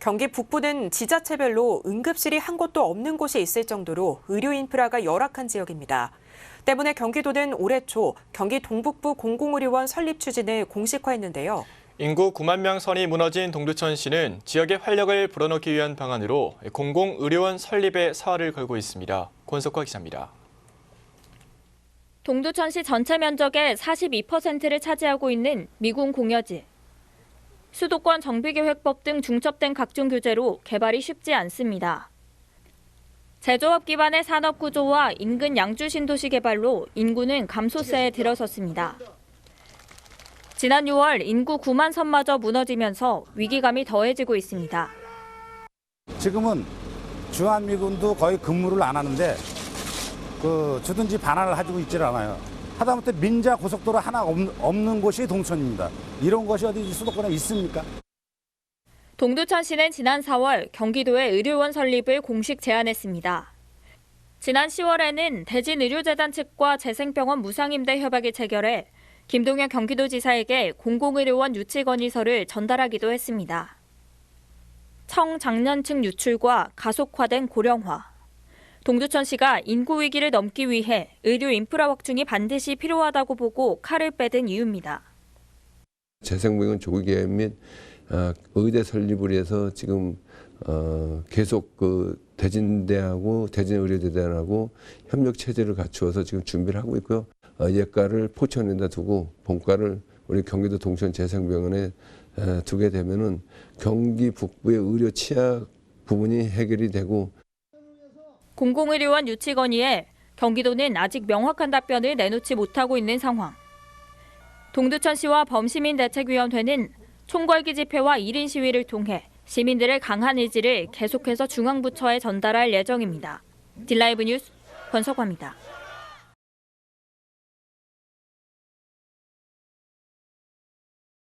경기 북부는 지자체별로 응급실이 한 곳도 없는 곳이 있을 정도로 의료 인프라가 열악한 지역입니다. 때문에 경기도는 올해 초 경기 동북부 공공의료원 설립 추진을 공식화했는데요. 인구 9만 명 선이 무너진 동두천시는 지역의 활력을 불어넣기 위한 방안으로 공공의료원 설립에 사활을 걸고 있습니다. 권석화 기자입니다. 동두천시 전체 면적의 42%를 차지하고 있는 미군 공여지. 수도권 정비계획법 등 중첩된 각종 규제로 개발이 쉽지 않습니다. 제조업 기반의 산업 구조와 인근 양주 신도시 개발로 인구는 감소세에 들어섰습니다. 지난 6월 인구 9만 선마저 무너지면서 위기감이 더해지고 있습니다. 지금은 주한미군도 거의 근무를 안 하는데 그 주둔지 반환을 가지고 있질 않아요. 하다못해 민자 고속도로 하나 없- 없는 곳이 동천입니다. 이런 것이 어디 수도권에 있습니까? 동두천시는 지난 4월 경기도에 의료원 설립을 공식 제안했습니다. 지난 10월에는 대진의료재단 측과 재생병원 무상임대 협약을 체결해 김동연 경기도지사에게 공공의료원 유치 건의서를 전달하기도 했습니다. 청장년층 유출과 가속화된 고령화. 동두천시가 인구 위기를 넘기 위해 의료 인프라 확충이 반드시 필요하다고 보고 칼을 빼든 이유입니다. 재생병원 조기 개업 및 어, 의대 설립을 위해서 지금 어, 계속 그 대진대하고 대진의료재단하고 협력 체제를 갖추어서 지금 준비를 하고 있고요. 어, 예가를 포천에다 두고 본가를 우리 경기도 동천 재생병원에 에, 두게 되면은 경기 북부의 의료 취약 부분이 해결이 되고 공공의료원 유치 건의에 경기도는 아직 명확한 답변을 내놓지 못하고 있는 상황. 동두천시와 범시민대책위원회는 총궐기 집회와 1인 시위를 통해 시민들의 강한 의지를 계속해서 중앙부처에 전달할 예정입니다. 딜라이브 뉴스 권석화입니다.